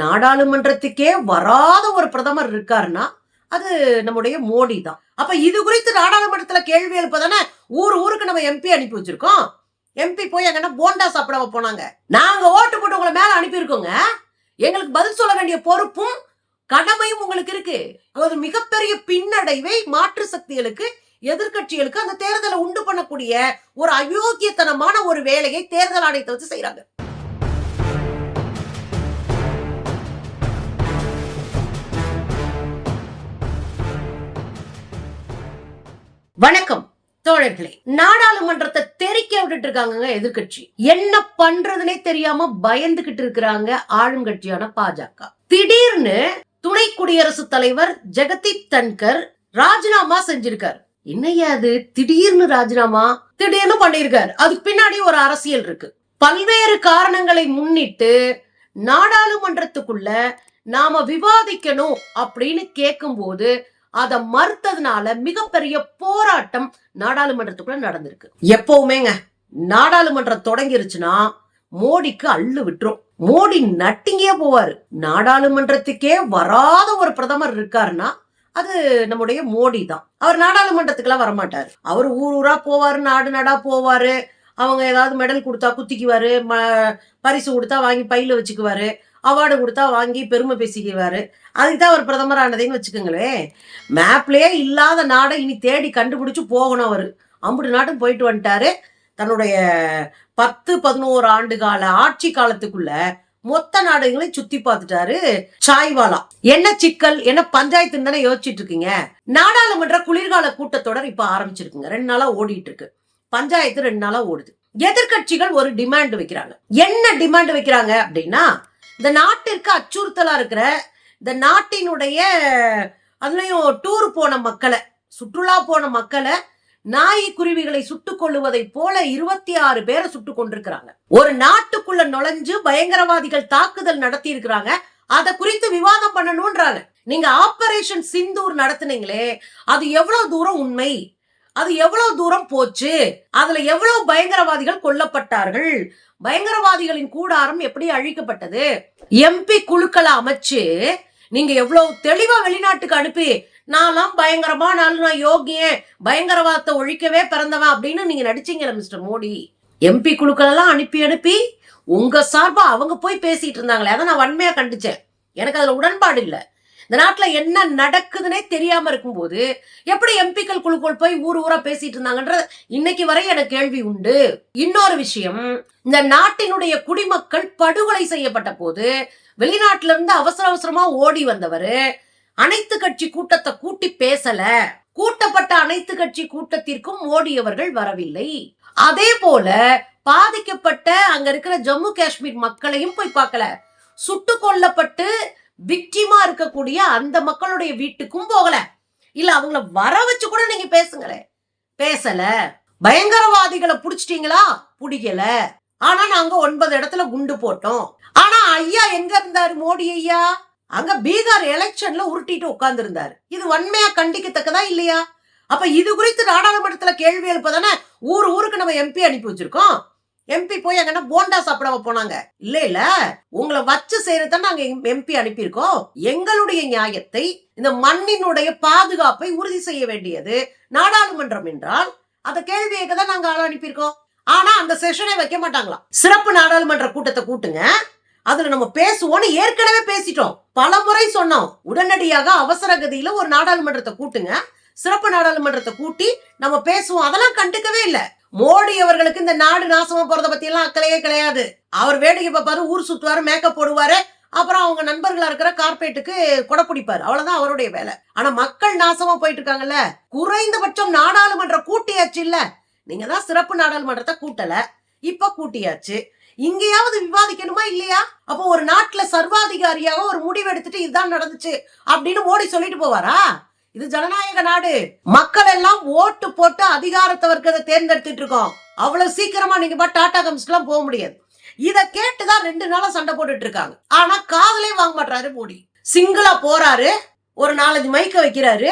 நாடாளுமன்றத்துக்கே வராத ஒரு பிரதமர் இருக்காருன்னா அது நம்முடைய மோடி தான். அப்ப இது குறித்து நாடாளுமன்றத்துல கேள்வி எழுப்பதானே ஊர் ஊருக்கு நம்ம எம்பி அனுப்பி வச்சிருக்கோம். எம்பி போய் அங்கன்னா போண்டா சாப்பிட போனாங்க? நாங்க ஓட்டு போட்டு உங்களை மேல அனுப்பியிருக்கோங்க. எங்களுக்கு பதில் சொல்ல வேண்டிய பொறுப்பும் கடமையும் உங்களுக்கு இருக்கு. ஒரு மிகப்பெரிய பின்னடைவை மாற்று சக்திகளுக்கு எதிர்க்கட்சிகளுக்கு அந்த தேர்தலை உண்டு பண்ணக்கூடிய ஒரு அயோக்கியத்தனமான ஒரு வேலையை தேர்தல் ஆணையத்தை வச்சு செய்யறாங்க வணக்கம் தோழர்களே. நாடாளுமன்றத்தை தெரிக்க விட்டுட்டு இருக்காங்க எதிர்க்கட்சி. என்ன பண்றதுனே தெரியாம பயந்துகிட்டு இருக்கிறாங்க ஆளுங்கட்சியான பாஜக. திடீர்னு துணை குடியரசுத் தலைவர் ஜெகதீப் தன்கர் ராஜினாமா செஞ்சிருக்காரு. என்னையா அது? திடீர்னு ராஜினாமா? திடீர்னு பண்ணிருக்காரு. அதுக்கு பின்னாடி ஒரு அரசியல் இருக்கு. பல்வேறு காரணங்களை முன்னிட்டு நாடாளுமன்றத்துக்குள்ள நாம விவாதிக்கணும் அப்படின்னு கேட்கும்போது அதை மறுத்ததுனால மிகப்பெரிய போராட்டம் நாடாளுமன்றத்துக்குள்ள நடந்திருக்கு. எப்பவுமேங்க நாடாளுமன்றம் தொடங்கிருச்சுன்னா மோடிக்கு அள்ளு விட்டுரும். மோடி நட்டிங்கே போவாரு. நாடாளுமன்றத்துக்கே வராத ஒரு பிரதமர் இருக்காருன்னா அது நம்முடைய மோடி தான். அவர் நாடாளுமன்றத்துக்குலாம் வரமாட்டாரு. அவர் ஊர் ஊரா போவாரு நாடு நாடா போவாரு. அவங்க ஏதாவது மெடல் கொடுத்தா குத்திக்குவாரு ம பரிசு கொடுத்தா வாங்கி பையில வச்சுக்குவாரு. அவார்டு கொடுத்தா வாங்கி பெருமை பேசிக்குவாரு அதுக்கு தான் அவர் பிரதமர் ஆனதைன்னு வச்சுக்கோங்களேன் மேப்லேயே இல்லாத நாடை இனி தேடி கண்டுபிடிச்சு போகணும் அவர். அம்புட்டு நாட்டும் போயிட்டு வந்துட்டாரு. தன்னுடைய பத்து பதினோரு ஆண்டு கால ஆட்சி காலத்துக்குள்ள மொத்த நாடுகளையும் சுத்தி பார்த்துட்டாரு சாய்வாலா. என்ன சிக்கல் என்ன பஞ்சாயத்துன்னு தானே யோசிச்சுட்டு இருக்கீங்க. நாடாளுமன்ற குளிர்கால கூட்டத்தொடர் இப்ப ஆரம்பிச்சிருக்குங்க. ரெண்டு நாளா ஓடிட்டு இருக்கு. பஞ்சாயத்து ரெண்டு நாளா ஓடுது. எதிர்க்கட்சிகள் ஒரு டிமாண்ட் வைக்கிறாங்க. என்ன டிமாண்ட் வைக்கிறாங்க அப்படின்னா இந்த நாட்டிற்கு அச்சுறுத்தலா இருக்கிற இந்த நாட்டினுடைய அதுலயும் டூர் போன மக்களை சுற்றுலா போன மக்களை நாய் குருவிகளை சுட்டுக் கொள்ளுவதை போல இருபத்தி ஆறு பேரை சுட்டுக் கொண்டிருக்கிறாங்க ஒரு நாட்டுக்குள்ள நுழைஞ்சு பயங்கரவாதிகள் தாக்குதல் நடத்தி இருக்கிறாங்க அதை குறித்து விவாதம் பண்ணணும்ன்றாங்க. நீங்க ஆபரேஷன் சிந்தூர் நடத்துனீங்களே அது எவ்வளவு தூரம் உண்மை? அது எவ்வளவு தூரம் போச்சு? அதுல எவ்வளவு பயங்கரவாதிகள் கொல்லப்பட்டார்கள்? பயங்கரவாதிகளின் கூடாரம் எப்படி அழிக்கப்பட்டது? எம்பி குழுக்களை அமைச்சு நீங்க எவ்வளவு தெளிவா வெளிநாட்டுக்கு அனுப்பி நான்லாம் பயங்கரமான ஆளு நான் யோகியன் பயங்கரவாதத்தை ஒழிக்கவே பிறந்தவன் அப்படின்னு நீங்க நடிச்சீங்கல்ல மிஸ்டர் மோடி. எம்பி குழுக்கள் எல்லாம் அனுப்பி அனுப்பி உங்க சார்பா அவங்க போய் பேசிட்டு இருந்தாங்களே அதை நான் வன்மையா கண்டிச்சேன். எனக்கு அதுல உடன்பாடு இல்லை. இந்த நாட்டில் என்ன நடக்குதுன்னே தெரியாம இருக்கும்போது எப்படி எம்பிக்கள் குழுக்கள் போய் ஊர் ஊரா பேசிட்டு இருந்தாங்கன்ற இன்னைக்கு வரை எனக்கு கேள்வி உண்டு. இன்னொரு விஷயம் இந்த நாட்டினுடைய குடிமக்கள் படுகொலை செய்யப்பட்ட போது வெளிநாட்டில இருந்து அவசர அவசரமா ஓடி வந்தவர் அனைத்து கட்சி கூட்டத்தை கூட்டி பேசல கூட்டப்பட்ட அனைத்து கட்சி கூட்டத்திற்கும் ஓடியவர்கள் வரவில்லை. அதே போல பாதிக்கப்பட்ட அங்க இருக்கிற ஜம்மு காஷ்மீர் மக்களையும் போய் பார்க்கல. சுட்டு கொல்லப்பட்டு விக்டிமா இருக்கக்கூடிய அந்த மக்களுடைய வீட்டுக்கும் போகல. இல்ல அவங்கள வர வச்சு கூட நீங்க பேசுங்களேன் பேசல. பயங்கரவாதிகளை புடிச்சிட்டீங்களா? புடிக்கல. ஆனா நாங்க ஒன்பது இடத்துல குண்டு போட்டோம். ஆனா ஐயா எங்க இருந்தாரு? மோடி ஐயா? அங்க பீகார் எலெக்ஷன்ல உருட்டிட்டு உட்கார்ந்து இருந்தாரு இது வன்மையா கண்டிக்கத்தக்கதா இல்லையா? அப்ப இது குறித்து நாடாளுமன்றத்துல கேள்வி எழுப்பதானே? ஊர் ஊருக்கு நம்ம எம்பி அனுப்பி வச்சிருக்கோம். எம்பி போய் அங்கன்னா போண்டா சாப்பிட போனாங்க? இல்ல இல்ல. உங்களை வச்சு செய்யறத நாங்க எம்பி அனுப்பியிருக்கோம். எங்களுடைய நியாயத்தை இந்த மண்ணினுடைய பாதுகாப்பை உறுதி செய்ய வேண்டியது நாடாளுமன்றம் என்றால் அந்த கேள்வி கேட்க தான் நாங்க ஆள் அனுப்பியிருக்கோம். ஆனா அந்த செஷனே வைக்க மாட்டாங்களாம். சிறப்பு நாடாளுமன்ற கூட்டத்தை கூட்டுங்க. அதுல நம்ம பேசுவோம்னு ஏற்கனவே பேசிட்டோம். பல முறை சொன்னோம். உடனடியாக அவசர கதியில ஒரு நாடாளுமன்றத்தை கூட்டுங்க. சிறப்பு நாடாளுமன்றத்தை கூட்டி நம்ம பேசுவோம். அதெல்லாம் கண்டுக்கவே இல்ல. மோடி அவர்களுக்கு இந்த நாடு நாசமா போறத பத்தி எல்லாம் அக்கறையே கிடையாது. அவர் வேடிக்கை பார்ப்பாரு ஊர் சுத்துவாரு மேக்கப் போடுவாரு. அப்புறம் அவங்க நண்பர்களா இருக்கிற கார்பரேட்டுக்கு கொடை பிடிப்பாரு. அவ்வளவுதான் அவருடைய வேலை. ஆனா மக்கள் நாசமா போயிட்டு இருக்காங்கல்ல. குறைந்தபட்சம் நாடாளுமன்ற கூட்டியாச்சு இல்ல. நீங்க தான் சிறப்பு நாடாளுமன்றத்தை கூட்டல. இப்ப கூட்டியாச்சு. இங்கேயாவது விவாதிக்கணுமா இல்லையா? அப்போ ஒரு நாட்டுல சர்வாதிகாரியாக ஒரு முடிவு எடுத்துட்டு இதுதான் நடந்துச்சு அப்படின்னு மோடி சொல்லிட்டு போவாரா? இது ஜனநாயக நாடு. மக்கள் எல்லாம் ஓட்டு போட்டு அதிகாரத்தை வர்க்கத்தை தேர்ந்தெடுத்துட்டு இருக்கோம். அவ்வளவு சீக்கிரமா நீங்க பா டாடா கம்ஸ்க்குலாம் போக முடியாது. இதை கேட்டுதான் ரெண்டு நாளா சண்டை போட்டுட்டு இருக்காங்க. ஆனா காதலே வாங்க மாட்டாரு மோடி. சிங்கிளா போறாரு. ஒரு நாலஞ்சு மைக்க வைக்கிறாரு.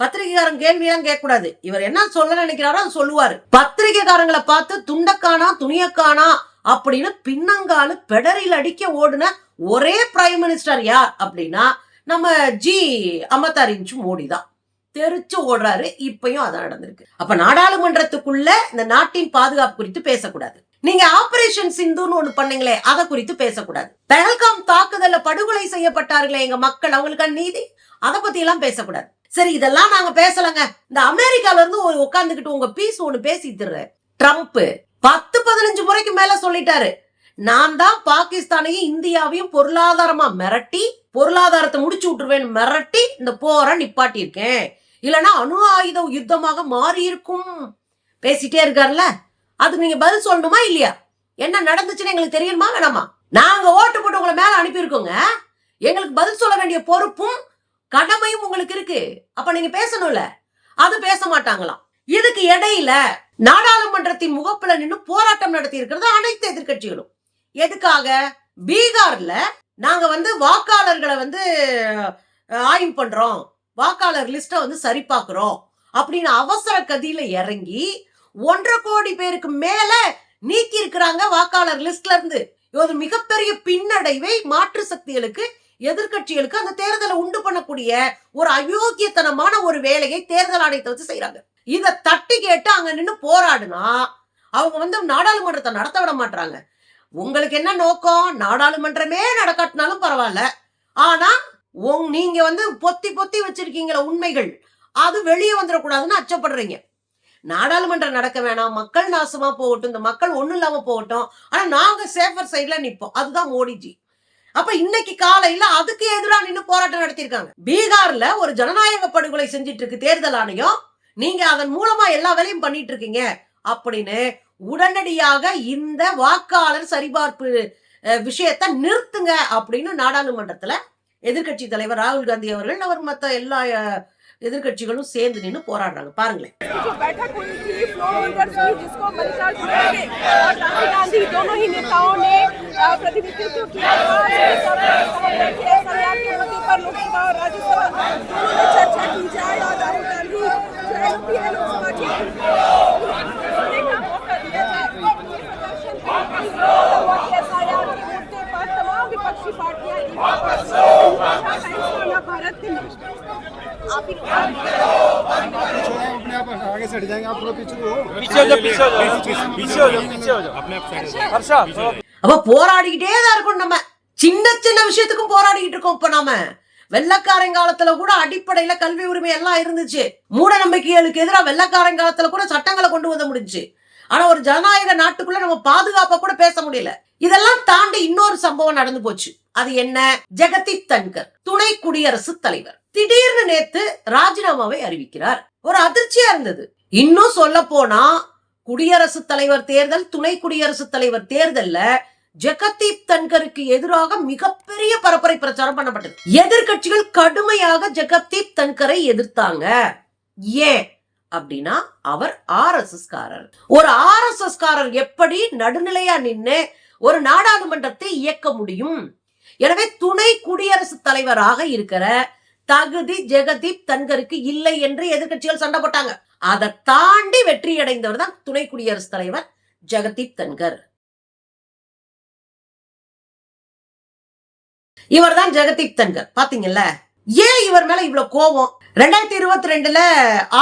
பத்திரிகைக்காரன் கேள்வி எல்லாம் கேட்க கூடாது இவர் என்ன சொல்ல நினைக்கிறாரோ அது சொல்லுவாரு. பத்திரிகைக்காரங்களை பார்த்து துண்டக்கானா துணியக்கானா அப்படின்னு பின்னங்காலு பெடரில் அடிக்க ஓடுன ஒரே பிரைம் மினிஸ்டர் யார் அப்படின்னா நம்ம ஜி அமதாரிஞ்சு மோடி தான் தெரிச்சு ஓடுறாரு இப்பயும் அதான் நடந்திருக்கு. அப்ப நாடாளுமன்றத்துக்குள்ள இந்த நாட்டின் பாதுகாப்பு குறித்து பேசக்கூடாது. நீங்க ஆபரேஷன் சிந்துன்னு ஒண்ணு பண்ணீங்களே அதை குறித்து பேசக்கூடாது. பெஹல்காம் தாக்குதல்ல படுகொலை செய்யப்பட்டார்களே எங்க மக்கள் அவங்களுக்கான நீதி அதை பத்தி எல்லாம் பேசக்கூடாது. சரி இதெல்லாம் நாங்க பேசலங்க. இந்த அமெரிக்கால இருந்து ஒரு உட்காந்துக்கிட்டு உங்க பீஸ் ஒண்ணு பேசிட்டு ட்ரம்ப் பத்து பதினஞ்சு முறைக்கு மேல சொல்லிட்டாரு. நான் தான் பாகிஸ்தானையும் இந்தியாவையும் பொருளாதாரமா மிரட்டி பொருளாதாரத்தை முடிச்சு விட்டுருவேன் மிரட்டி இந்த போரை நிப்பாட்டியிருக்கேன். இல்லைன்னா அணு ஆயுத யுத்தமாக மாறி இருக்கும் பேசிட்டே இருக்கார்ல அதுக்கு நீங்க பதில் சொல்லணுமா இல்லையா? என்ன நடந்துச்சுன்னு எங்களுக்கு தெரியுமா வேணாமா? நாங்க ஓட்டு போட்டு உங்களை மேல அனுப்பியிருக்கோங்க. எங்களுக்கு பதில் சொல்ல வேண்டிய பொறுப்பும் கடமையும் உங்களுக்கு இருக்கு. அப்ப நீங்க பேசணும்ல அது பேச மாட்டாங்களாம். இதுக்கு இடையில நாடாளுமன்றத்தின் முகப்புல நின்று போராட்டம் நடத்தி இருக்கிறது அனைத்து எதிர்க்கட்சிகளும். எதுக்காக? பீகார்ல நாங்க வந்து வாக்காளர்களை வந்து ஆய்வு பண்றோம். வாக்காளர் லிஸ்ட்டை வந்து சரி பார்க்குறோம் அப்படின்னு அவசர கதியில இறங்கி ஒன்றரை கோடி பேருக்கு மேல நீக்கி இருக்கிறாங்க வாக்காளர் லிஸ்ட்ல இருந்து. ஒரு மிகப்பெரிய பின்னடைவை மாற்று சக்திகளுக்கு எதிர்க்கட்சிகளுக்கு அந்த தேர்தலை உண்டு பண்ணக்கூடிய ஒரு அயோக்கியத்தனமான ஒரு வேலையை தேர்தல் ஆணையத்தை வச்சு செய்யறாங்க இதை தட்டி கேட்டு அங்க நின்று போராடுனா அவங்க வந்து நாடாளுமன்றத்தை நடத்த விட மாட்டாங்க உங்களுக்கு என்ன நோக்கம்? நாடாளுமன்றமே நடக்காட்டினாலும் பரவாயில்ல. ஆனா உங் நீங்க வந்து பொத்தி பொத்தி வச்சிருக்கீங்களா உண்மைகள். அது வெளியே வந்துடக்கூடாதுன்னு அச்சப்படுறீங்க. நாடாளுமன்றம் நடக்க வேணாம். மக்கள் நாசமா போகட்டும். இந்த மக்கள் ஒண்ணும் இல்லாம போகட்டும். ஆனா நாங்க சேஃபர் சைட்ல நிப்போம். அதுதான் மோடிஜி. அப்ப இன்னைக்கு காலையில அதுக்கு எதிராக நின்னு போராட்டம் நடத்தியிருக்காங்க. பீகார்ல ஒரு ஜனநாயக படுகொலை செஞ்சிட்டு இருக்கு தேர்தல் ஆணையம். நீங்க அதன் மூலமா எல்லா வேலையும் பண்ணிட்டு இருக்கீங்க. அப்படின்னு உடனடியாக இந்த வாக்காளர் சரிபார்ப்பு அஹ், விஷயத்தை நிறுத்துங்க அப்படின்னு நாடாளுமன்றத்துல எதிர்க்கட்சி தலைவர் ராகுல் காந்தி அவர்கள் அவர் மத்த எல்லா அஹ், எதிர்க்கட்சிகளும் சேர்ந்து நின்னு போராடுறாங்க பாருங்களேன் जो बैठक हुई थी फ्लोर लीडर्स की जिसको मल्लिकार्जुन खड़गे और राहुल गांधी दोनों ही नेताओं ने अ, प्रतिनिधित्व किया आप आगे से हट जाएंगे आप थोड़ा पीछे हो पीछे हो जाओ पीछे हो जाओ पीछे हो जाओ पीछे हो जाओ अपने आप साइड हर्षा அப்ப போராடிக்கிட்டே தான் இருக்கோம் நம்ம சின்ன சின்ன விஷயத்துக்கும் போராடிக்கிட்டு இருக்கோம் இப்ப நாம வெள்ளக்காரன் காலத்துல கூட அடிப்படையில கல்வி உரிமை எல்லாம் இருந்துச்சு மூட நம்பிக்கைகளுக்கு எதிராக வெள்ளக்காரன் காலத்துல கூட சட்டங்களை கொண்டு வர முடிஞ்சுச்சு ஆனா ஒரு ஜனநாயக நாட்டுக்குள்ள நம்ம பாதுகாப்பா கூட பேச முடியல இதெல்லாம் தாண்டி இன்னொரு சம்பவம் நடந்து போச்சு அது என்ன ஜெகதீப் தன்கர் துணை குடியரசுத் தலைவர் திடீர்னு நேத்து ராஜினாமாவை அறிவிக்கிறார் ஒரு அதிர்ச்சியா இருந்தது இன்னும் சொல்ல போனா குடியரசுத் தலைவர் தேர்தல் துணை குடியரசுத் தலைவர் தேர்தல்ல ஜெகதீப் தன்கருக்கு எதிராக மிகப்பெரிய பரப்புரை பிரச்சாரம் பண்ணப்பட்டது. எதிர்க்கட்சிகள் கடுமையாக ஜெகதீப் தன்கரை எதிர்த்தாங்க. ஏன் அப்படின்னா அவர் ஆர் எஸ் எஸ் காரர் ஒரு ஆர் எஸ் எஸ் காரர் எப்படி நடுநிலையா நின்று ஒரு நாடாளுமன்றத்தை இயக்க முடியும்? எனவே துணை குடியரசுத் தலைவராக இருக்கிற தகுதி ஜெகதீப் தன்கருக்கு இல்லை என்று எதிர்க்கட்சிகள் சண்டை போட்டாங்க. அதை தாண்டி வெற்றி அடைந்தவர் தான் துணை குடியரசுத் தலைவர் ஜெகதீப் தன்கர். இவர் தான் ஜெகதீப் தன்கர். பாத்தீங்கல்ல? ஏன் இவர் மேல இவ்வளவு கோபம்? ரெண்டாயிரத்தி இருபத்தி ரெண்டுல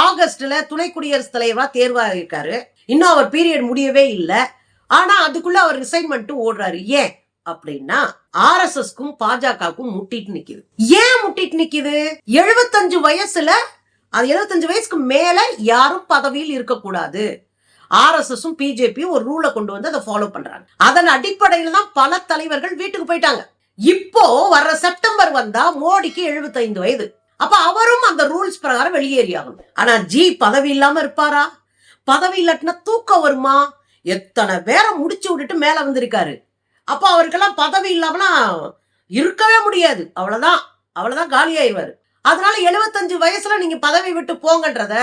ஆகஸ்ட்ல துணை குடியரசுத் தலைவரா தேர்வாகிருக்காரு இன்னும் அவர் பீரியட் முடியவே இல்லை. ஆனா அதுக்குள்ள அவர் ரிசைன்மெண்ட் ஓடுறாரு. ஏன்? அப்படின்னா ஆர் எஸ் எஸ்க்கும் பாஜகவுக்கும் முட்டிட்டு நிக்குது. ஏன் முட்டிட்டு நிக்குது? எழுபத்தஞ்சு வயசுல அது எழுபத்தஞ்சு வயசுக்கு மேல யாரும் பதவியில் இருக்கக்கூடாது. ஆர்எஸ்எஸும் பிஜேபியும் ஒரு ரூலை கொண்டு வந்து அதை ஃபாலோ பண்றாங்க. அதன் அடிப்படையில தான் பல தலைவர்கள் வீட்டுக்கு போயிட்டாங்க. இப்போ வர்ற செப்டம்பர் வந்தா மோடிக்கு 75 வயது. அப்ப அவரும் அந்த ரூல்ஸ் பிரகாரம் வெளியேறி ஆகணும் ஆனா ஜி பதவி இல்லாம இருப்பாரா? பதவி இல்லாட்டினா தூக்கம் வருமா? எத்தனை பேரை முடிச்சு விட்டுட்டு மேல வந்திருக்காரு? அப்ப அவருக்கெல்லாம் பதவி இல்லாமலாம் இருக்கவே முடியாது. அவ்வளவுதான். அவ்வளவுதான் காலியாயிருவாரு. அதனால 75 வயசுல நீங்க பதவி விட்டு போங்கன்றத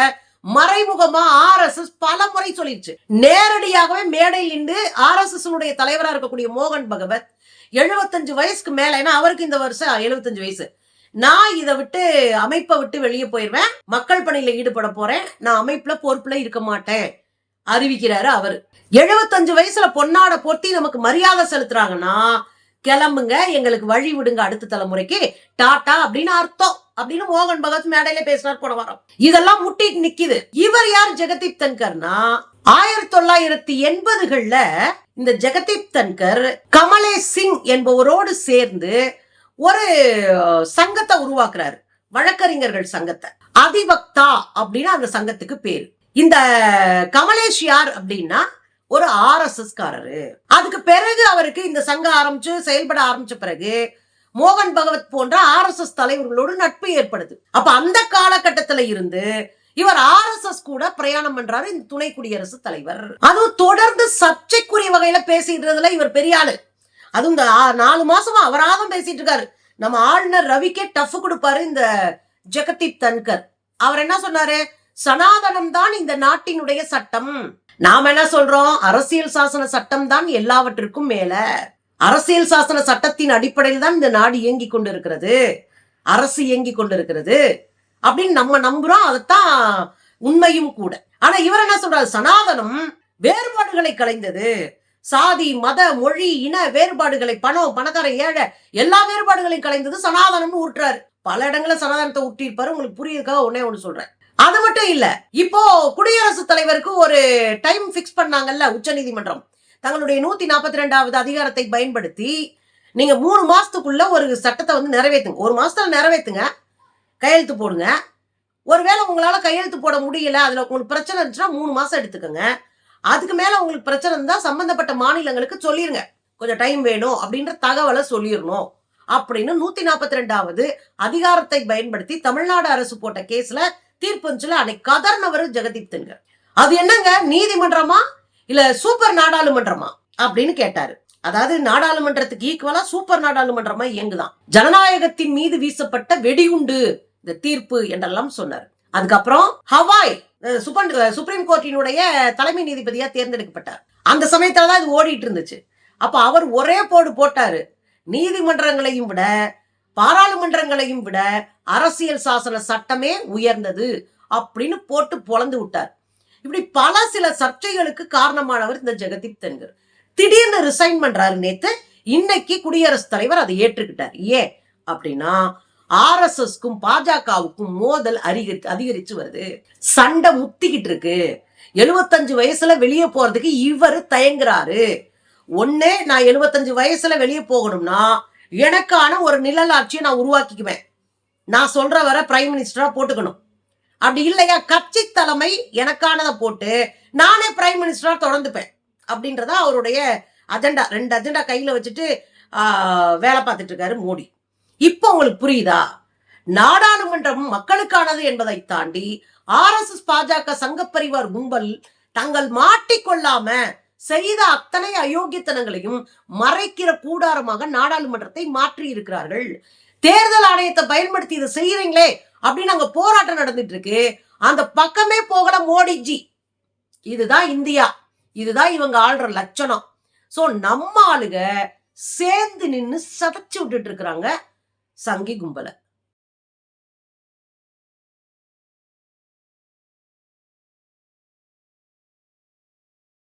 மறைமுகமா ஆர் எஸ் எஸ் பல முறை சொல்லிடுச்சு நேரடியாகவே மேடையில் நின்று ஆர் எஸ் எஸ் தலைவரா இருக்கக்கூடிய மோகன் பகவத் 75 வயசுக்கு மேல ஏன்னா அவருக்கு இந்த வருஷம் 75 வயசு. நான் இதை விட்டு அமைப்பை விட்டு வெளியே போயிடுவேன் மக்கள் பணியில ஈடுபட போறேன். நான் அமைப்புல பொறுப்புல இருக்க மாட்டேன் அறிவிக்கிறாரு அவர். எழுபத்தஞ்சு வயசுல பொன்னாட பொத்தி நமக்கு மரியாதை செலுத்துறாங்கன்னா கிளம்புங்க எங்களுக்கு வழி விடுங்க அடுத்த தலைமுறைக்கு. டாட்டா அப்படின்னு அர்த்தம். அப்படின்னு மோகன் பகத் மேடையில பேசினார் போன வாரம் இதெல்லாம் முட்டிட்டு நிக்குது. இவர் யார் ஜெகதீப் தன்கர்னா? ஆயிரத்தி தொள்ளாயிரத்தி எண்பதுகள்ல இந்த ஜெகதீப் தன்கர் கமலேஷ் சிங் என்பவரோடு சேர்ந்து ஒரு சங்கத்தை உருவாக்குறாரு. வழக்கறிஞர்கள் சங்கத்தை. அதிவக்தா அப்படின்னு அந்த சங்கத்துக்கு பேரு. இந்த கமலேஷ் யார் அப்படின்னா ஒரு ஆர்எஸ்எஸ் காரரு அதுக்கு பிறகு அவருக்கு இந்த சங்கம் ஆரம்பிச்சு செயல்பட ஆரம்பிச்ச பிறகு மோகன் பகவத் போன்ற ஆர்எஸ்எஸ் தலைவர்களோடு நட்பு ஏற்படுது. அப்ப அந்த காலகட்டத்துல இருந்து இவர் ஆர்எஸ்எஸ் கூட பிரயாணம் பண்றாரு இந்த துணை குடியரசு தலைவர். அதுவும் தொடர்ந்து சர்ச்சைக்குரிய வகையில பேசிடுறதுல இவர் பெரிய ஆளு. அதுவும் இந்த நாலு மாசமா அவராக பேசிட்டு இருக்காரு. நம்ம ஆளுநர் ரவிக்கே டஃப் கொடுப்பாரு இந்த ஜெகதீப் தன்கர். அவர் என்ன சொன்னாரு? சனாதனம் தான் இந்த நாட்டினுடைய சட்டம். நாம என்ன சொல்றோம்? அரசியல் சாசன சட்டம் தான் எல்லாவற்றிற்கும் மேல. அரசியல் சாசன சட்டத்தின் அடிப்படையில் தான் இந்த நாடு இயங்கி கொண்டிருக்கிறது. அரசு இயங்கி கொண்டிருக்கிறது. அப்படின்னு நம்ம நம்புறோம். அதுதான் உண்மையும் கூட. ஆனா இவர் என்ன சொல்றாரு? சனாதனம் வேறுபாடுகளை கலைந்தது சாதி மத மொழி இன வேறுபாடுகளை பணம் பணக்காரன் ஏழை எல்லா வேறுபாடுகளையும் கலைந்தது சனாதனம்னு ஊட்டுறாரு. பல இடங்களில் சனாதனத்தை ஊட்டியிருப்பாரு. உங்களுக்கு புரியுதுக்காக ஒன்னே ஒண்ணு சொல்றேன். அது மட்டும் இல்ல இப்போ குடியரசுத் தலைவருக்கு ஒரு டைம் ஃபிக்ஸ் பண்ணாங்கல்ல உச்சநீதிமன்றம். தங்களுடைய நூத்தி நாற்பத்தி ரெண்டாவது அதிகாரத்தை பயன்படுத்தி நீங்க மூணு மாசத்துக்குள்ள ஒரு சட்டத்தை வந்து நிறைவேற்றுங்க ஒரு மாசத்துல நிறைவேற்றுங்க கையெழுத்து போடுங்க. ஒருவேளை உங்களால கையெழுத்து போட முடியல அதுல உங்களுக்கு பிரச்சனை இருந்துச்சுன்னா மூணு மாசம் எடுத்துக்கோங்க. அதுக்கு மேல உங்களுக்கு பிரச்சனை இருந்தா சம்பந்தப்பட்ட மாநிலங்களுக்கு சொல்லிருங்க. கொஞ்சம் டைம் வேணும் அப்படின்ற தகவலை சொல்லிடணும் அப்படின்னு நூத்தி நாற்பத்தி ரெண்டாவது அதிகாரத்தை பயன்படுத்தி தமிழ்நாடு அரசு போட்ட கேஸ்ல தீர்ப்பு வந்துச்சுல அன்னைக்கு கதர்னவர் ஜெகதீப் தென்கர் அது என்னங்க? நீதிமன்றமா? இல்ல சூப்பர் நாடாளுமன்றமா அப்படின்னு கேட்டாரு. அதாவது நாடாளுமன்றத்துக்கு ஈக்குவலா சூப்பர் நாடாளுமன்றமா இயங்குதான். ஜனநாயகத்தின் மீது வீசப்பட்ட வெடிகுண்டு இந்த தீர்ப்பு என்றெல்லாம் சொன்னார். அதுக்கப்புறம் ஹவாய் சுப்ரீம் கோர்ட்டினுடைய தலைமை நீதிபதியா தேர்ந்தெடுக்கப்பட்டார். அந்த சமயத்துல தான் இது ஓடிட்டு இருந்துச்சு. அப்ப அவர் ஒரே போடு போட்டாரு. நீதிமன்றங்களையும் விட பாராளுமன்றங்களையும் விட அரசியல் சாசன சட்டமே உயர்ந்தது அப்படின்னு போட்டு பொழந்து விட்டார். இப்படி பல சில சர்ச்சைகளுக்கு காரணமானவர் இந்த ஜெகதீப் தன்கர். திடீர்னு ரிசைன் பண்றாரு நேத்து. இன்னைக்கு குடியரசுத் தலைவர் அதை ஏற்றுக்கிட்டார். ஏன் அப்படின்னா ஆர்எஸ்எஸ்க்கும் பாஜகவுக்கும் மோதல் அதிகரி அதிகரிச்சு வருது. சண்டை முத்திக்கிட்டு இருக்கு. எழுபத்தஞ்சு வயசுல வெளியே போறதுக்கு இவர் தயங்குறாரு. ஒண்ணு நான் எழுபத்தஞ்சு வயசுல வெளியே போகணும்னா எனக்கான ஒரு நிழலாட்சியை நான் உருவாக்கிக்குவேன். நான் சொல்ற வர பிரைம் மினிஸ்டரா போட்டுக்கணும். அப்படி இல்லையா? கட்சி தலைமை எனக்கானதை போட்டு நானே பிரைம் மினிஸ்டரா தொடர்ந்துப்பேன். அப்படின்றதா அவருடைய அஜெண்டா ரெண்டு அஜெண்டா கையில வச்சுட்டு வேலை பார்த்துட்டு இருக்காரு மோடி. இப்போ உங்களுக்கு புரியுதா? நாடாளுமன்றம் மக்களுக்கானது என்பதை தாண்டி ஆர்எஸ்எஸ் பாஜக சங்கப்பரிவார் கும்பல் தங்கள் மாட்டிக்கொள்ளாம செய்த அத்தனை அயோக்கியத்தனங்களையும் மறைக்கிற கூடாரமாக நாடாளுமன்றத்தை மாற்றி இருக்கிறார்கள் தேர்தல் ஆணையத்தை பயன்படுத்தி இதை செய்யறீங்களே அப்படின்னு அங்க போராட்டம் நடந்துட்டு இருக்கு அந்த பக்கமே போகல மோடிஜி. இதுதான் இந்தியா. இதுதான் இவங்க ஆள்ற லட்சணம். சோ நம்ம ஆளுக சேர்ந்து நின்று சதைச்சு விட்டுட்டு இருக்கிறாங்க சங்கி கும்பலை.